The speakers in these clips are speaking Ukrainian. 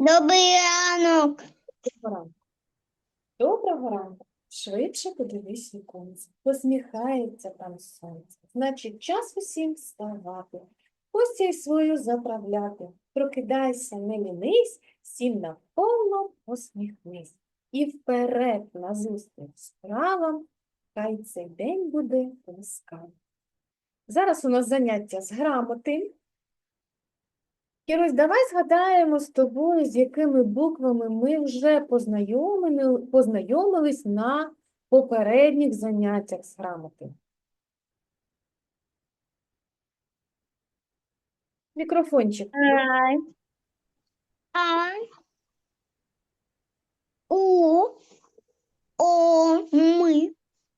Добрий ранок. Доброго ранку. Доброго ранку. Швидше подивись віконце. Посміхається там сонце. Значить, час усім вставати. Постіль свою заправляти. Прокидайся, не лінись, всім навколо посміхнись. І вперед назустріч справам, хай цей день буде ласкавим. Зараз у нас заняття з грамоти. Кірусь, давай згадаємо з тобою, з якими буквами ми вже познайомили, познайомились на попередніх заняттях з грамоти. Мікрофончик. А. У. О. Ми.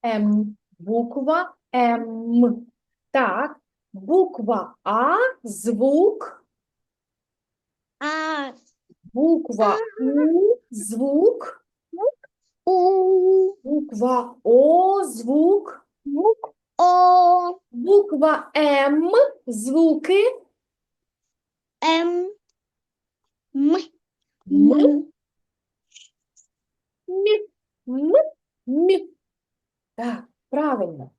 М. Буква М. Так, буква А, звук, А. буква У, звук, У. буква О, звук, О. буква М, звуки, М. М. М. Мі, м, мі. Так, правильно.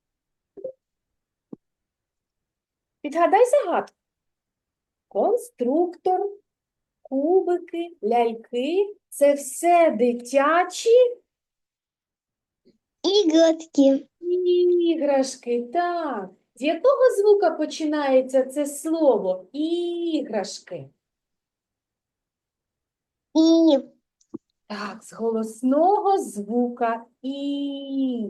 Підгадай загадку. Конструктор, кубики, ляльки – це все дитячі Іграшки. іграшки. Так. З якого звука починається це слово? Іграшки. І. Так, з голосного звука І.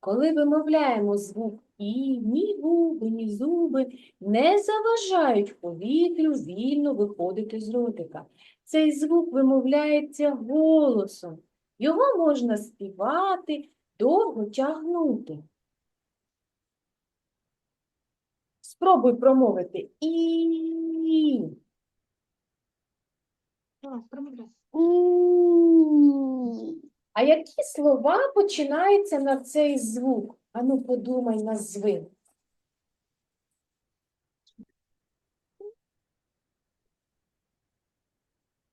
Коли вимовляємо звук І, ні губи, ні зуби не заважають повітрю вільно виходити з ротика. Цей звук вимовляється голосом. Його можна співати, довго тягнути. Спробуй промовити І. І. А які слова починаються на цей звук? Ану, подумай, назви.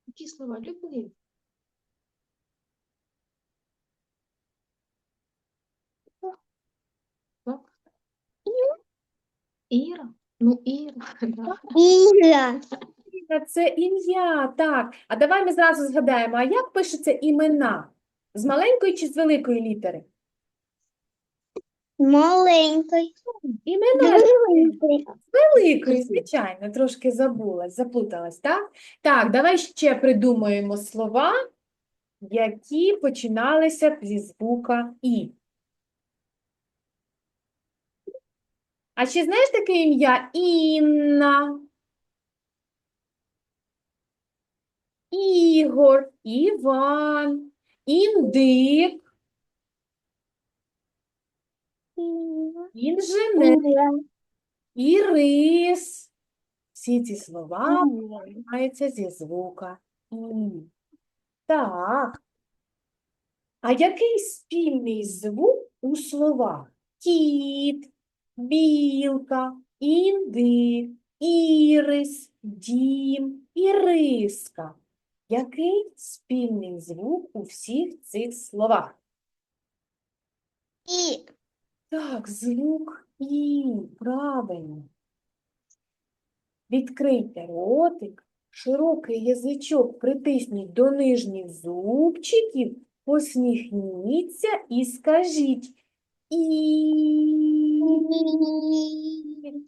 Які слова любили? Іра? Ну, Іра. да. Іра. Та Це ім'я, так. А давай ми зразу згадаємо, а як пишеться імена? З маленької чи з великої літери? Маленький. Імена ж Великий. великої, звичайно, трошки забулась, заплуталась, так? Так, давай ще придумаємо слова, які починалися б зі звука І. А ще знаєш таке ім'я Інна? Ігор, Іван, Індик, інженер, Ірис. Всі ці слова починаються зі звука. Так. А який спільний звук у словах? Кіт, білка, індик, ірис, дім, іриска. Який спільний звук у всіх цих словах? І. Так, звук І, правильно. Відкрийте ротик, широкий язичок притисніть до нижніх зубчиків, посміхніться і скажіть І.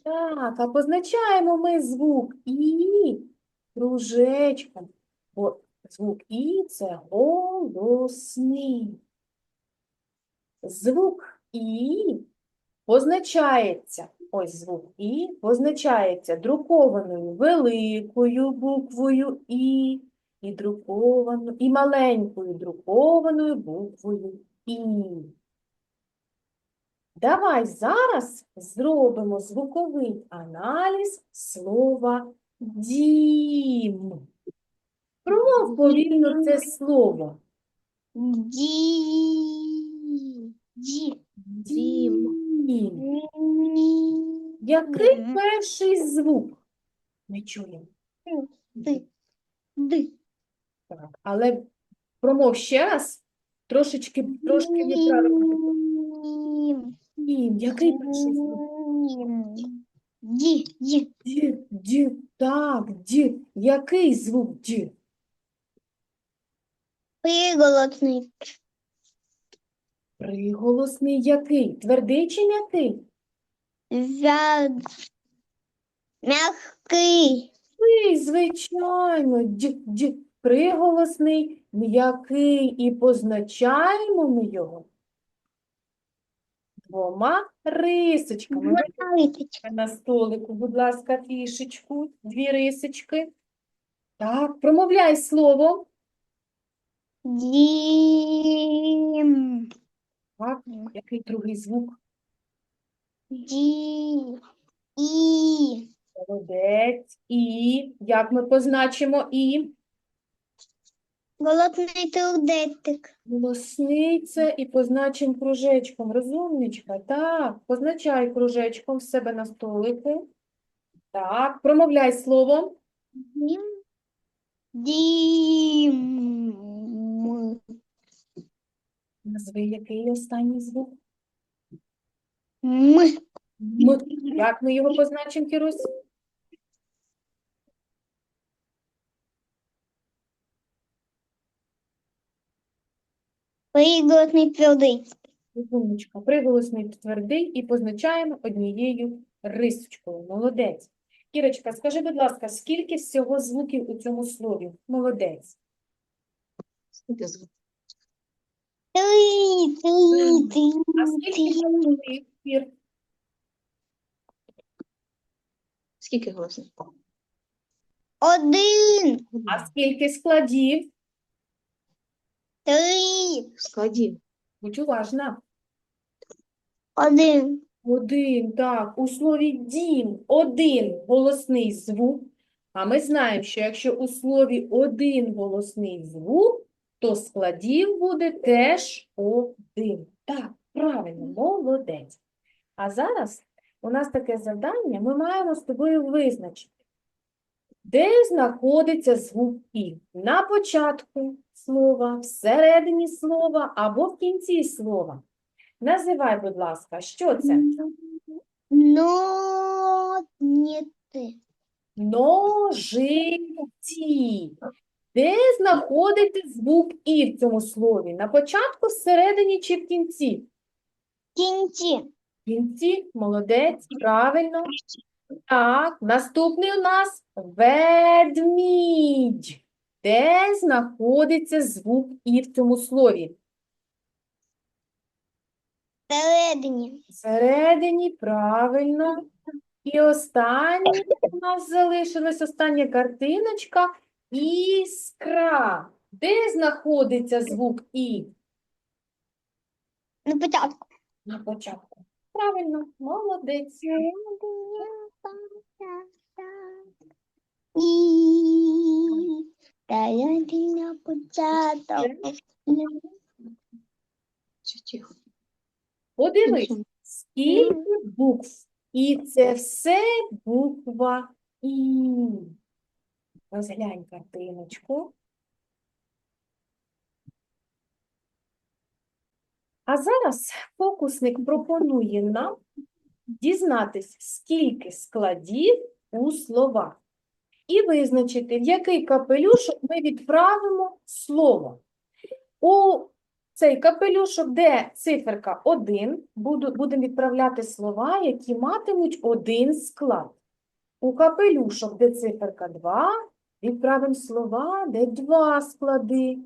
Так, а позначаємо ми звук І кружечком, бо звук І це голосний. Звук І позначається, ось звук І позначається друкованою великою буквою І і друкованою, і маленькою друкованою буквою І. Давай зараз зробимо звуковий аналіз слова дім. Промов повільно це слово. Ді. Ді. Дім. Дім. Який Мгм. перший звук? Не чуємо. Ди. Ди. Так, але промов ще раз, трошечки, трошки. Дім, який перший звук? Ді. Ді. Ді, ді, так, ді. Який звук ді? Приголосний. Приголосний який? Твердий чи м'який? Вяз. Мягкий. Ой, звичайно, ді, ді. Приголосний, м'який, і позначаємо ми його двома рисочками. Рисочка. На столику, будь ласка, фішечку, дві рисочки. Так, промовляй слово. Дім. Так, який другий звук? Ді. І. Молодець. І. Як ми позначимо і? Голодний трудетик. Голосний це і позначимо кружечком. Розумничка. Так, позначай кружечком в себе на столику. Так, промовляй слово. Дім. Дім. Назви який останній звук. М. М. Як ми його позначимо, Кірусь? Приголосний твердий. Розумничка. Приголосний твердий і позначаємо однією рисочкою. Молодець. Кірочка, скажи, будь ласка, скільки всього звуків у цьому слові? Молодець. Скільки звук? Три, три, три, А скільки три. Скільки голосних? Один, А скільки складів? три, Складів. Будь уважна. один. Один, так, у слові дім один голосний звук. А ми знаємо, що якщо у слові один голосний звук, то складів буде теж один. Так, правильно, молодець. А зараз у нас таке завдання, ми маємо з тобою визначити, де знаходиться звук І. На початку слова, всередині слова або в кінці слова. Називай, будь ласка, що це? Ножиці. Де знаходиться звук І в цьому слові? На початку, всередині чи в кінці? Кінці. В кінці, молодець, правильно. Так, наступний у нас ведмідь. Де знаходиться звук І в цьому слові? Всередині. Всередині, правильно. І останнє у нас залишилась остання картиночка іскра. Де знаходиться звук І? На початку. На початку. Правильно, молодець. І на початок. Подивись, скільки букв. І це все буква І. Розглянь картиночку. А зараз фокусник пропонує нам дізнатись, скільки складів у словах. І визначити, в який капелюшок ми відправимо слово. У цей капелюшок, де циферка 1, будемо відправляти слова, які матимуть один склад. У капелюшок, де циферка 2, відправимо слова, де два склади.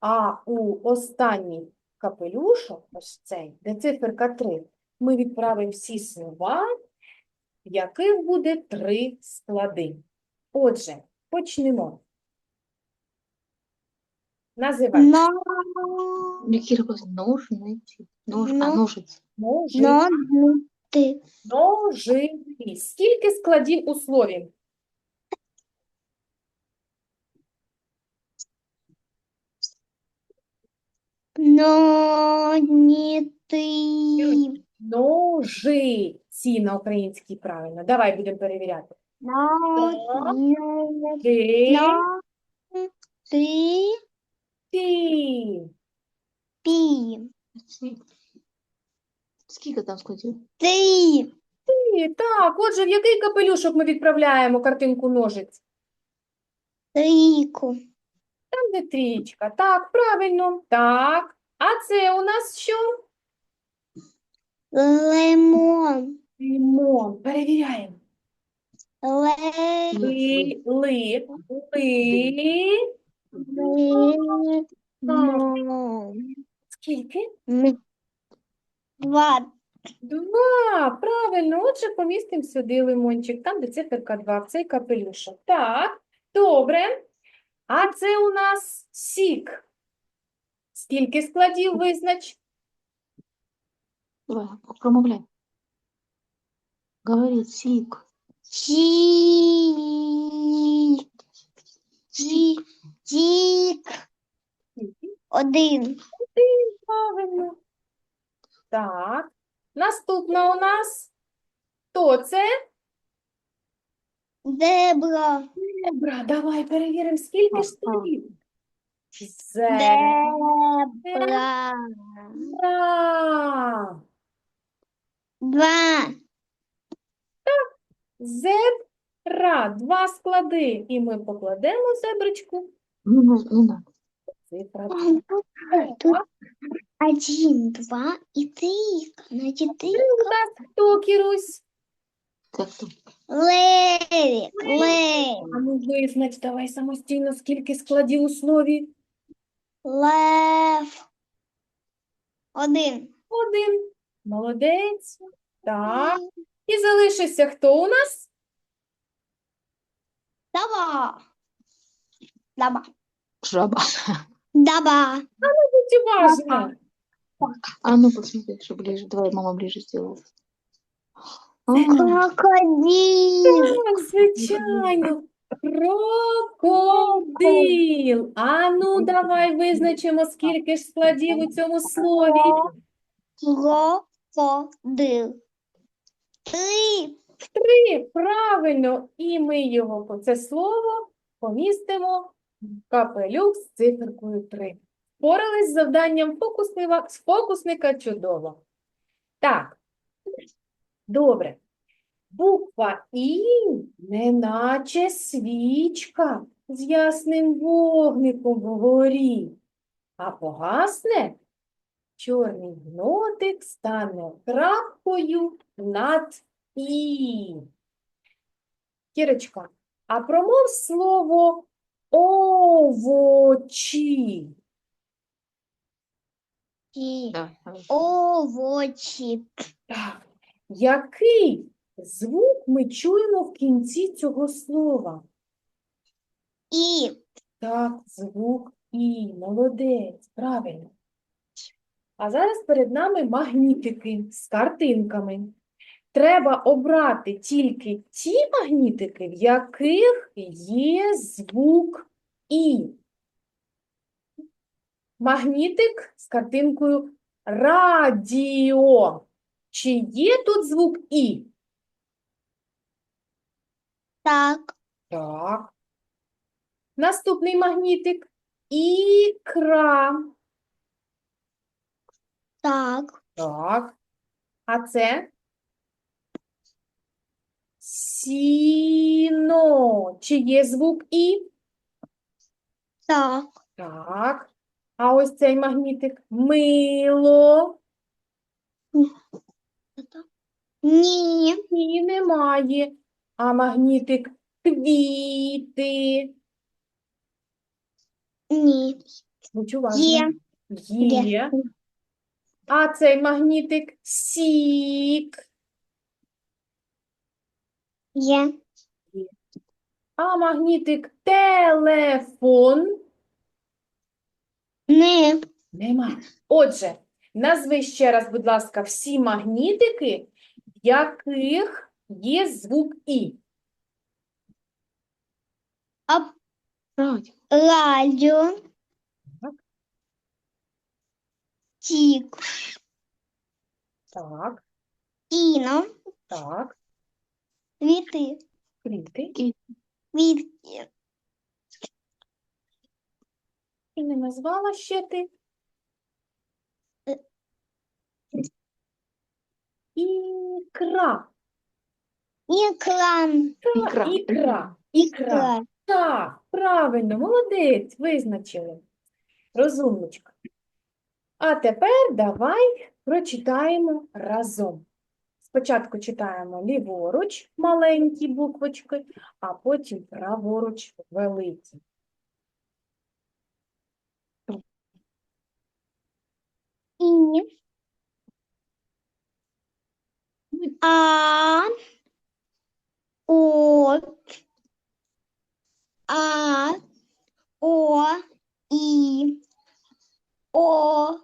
А у останній капелюшок, ось цей, де циферка 3, ми відправимо всі слова, в яких буде три склади. Отже, почнемо. Називай. Ножниці. Нож... А, ножиці. Ножи. Ножиці. Скільки складів у слові? Ножницы. Ножиці на українській правильно. Давай будемо перевіряти. Ти. Ножницы. Скільки там скотів? Три. Ти. Так, отже, в який капелюшок ми відправляємо картинку ножиць? Трику. Там де трічка. Так, правильно. Так. А це у нас що? Лимон. Лимон. Перевіряємо. Ле. Ли, ли, ли. Лимон. Скільки? М. Два. Два. Правильно. Отже, помістимо сюди лимончик, там, де циферка 2, в цей капелюшок. Так, добре. А це у нас сік. Скільки складів визнач? Давай, промовляй. Говорить, сік. Чі. Чі. Чік. Один. Правильно. Так. Наступна у нас. Хто це? Зебра. Зебра. Давай перевіримо, скільки ж складів. Зебра. Зебра. Два. Зебра. Два склади. І ми покладемо зеброчку. Цифра. Тут один, два и три. Значит, три. У нас хто, Кірусь? Так, то. Левик. Лев. А ну визнач, давай самостійно, скільки складів у слові? Лев. Один. Один. Молодець. Так. І залишився хто у нас? Даба. Даба. Жаба. Даба. Будь уважна. А ну посмотри, что ближе. Давай, мама ближе сделала. А, Крокодил. Так, звичайно. Крокодил. А ну, давай визначимо, скільки ж складів у цьому слові. Крокодил. Три. Три. Правильно. І ми його, по- це слово, помістимо в капелюх з циферкою 3. Впорались з завданням фокусника, фокусника чудово. Так. Добре. Буква І неначе свічка з ясним вогником вгорі, а погасне чорний гнотик стане крапкою над І. Кірочка, а промов слово овочі. І. Овочі. Так. Який звук ми чуємо в кінці цього слова? І. Так, звук І. Молодець, правильно. А зараз перед нами магнітики з картинками. Треба обрати тільки ті магнітики, в яких є звук І. Магнітик з картинкою радіо. Чи є тут звук І? Так. Так. Наступний магнітик. Ікра. Так. Так. А це? Сіно. Чи є звук І? Так. Так. А ось цей магнітик. Мило. Ні. Ні, немає. А магнітик квіти. Ні. Будь уважна. Є. Є. Є. А цей магнітик сік. Є. А магнітик телефон. Не. Нема. Отже, назви ще раз, будь ласка, всі магнітики, в яких є звук І. Радио. Радіо. Так. Тік. Так, Кіно. так, Квіти. квіти. Квітки. І не назвала ще ти. Ікра. Екран. Ікра. Ікра. Ікра. Ікра. Так, правильно, молодець, визначили. Розумничка. А тепер давай прочитаємо разом. Спочатку читаємо ліворуч маленькі буквочки, а потім праворуч великі. И. А. О. А. О. И. О.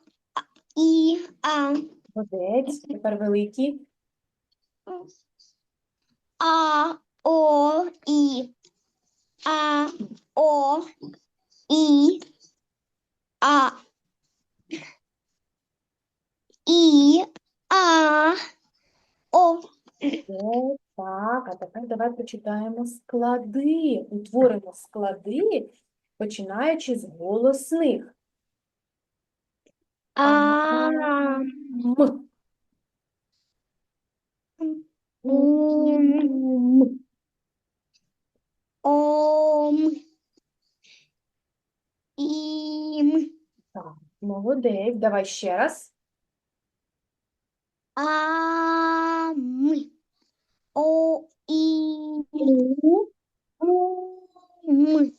И. А. Молодець, тепер великі. А. О. И. А. О. И. А. И. А. О. О, так, а тепер давай почитаємо склади. Утворимо склади, починаючи з голосних. А. М. Ум. Ом. Им. Так, молодець. Давай ще раз. Ам. О. И. М.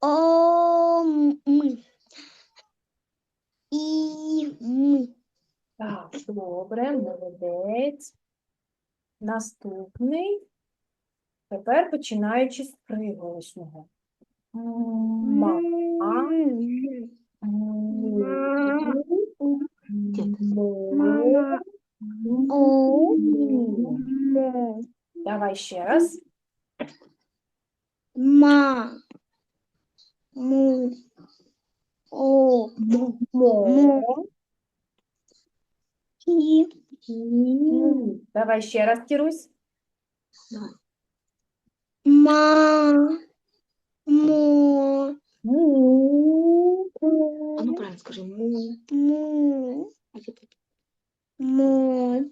Ом. И. М. Так, добре, молодець. Наступний. Тепер починаючи з приголосного. Ма. М. Мо. О. Мо. Давай ще раз. Ма. Му. О. Мо. М. Давай ще раз, Кірусь. Ма. Мо. Му. А ну правильно скажи. Му. Му. А теперь Мо.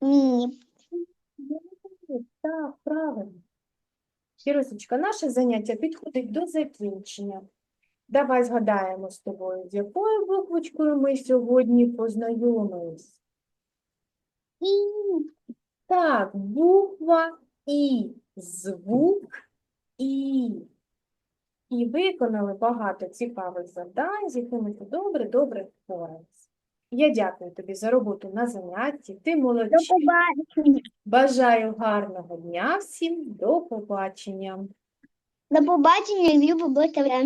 Ми. Так, правильно. Кірусечка, наше заняття підходить до закінчення. Давай згадаємо з тобою, з якою буквочкою ми сьогодні познайомились. І. Так, буква І, звук І. І виконали багато цікавих завдань, з якими ти добре-добре впоралась. Я дякую тобі за роботу на занятті. Ти До молодчина. побачення. Бажаю гарного дня всім. До побачення. До побачення, благодаря.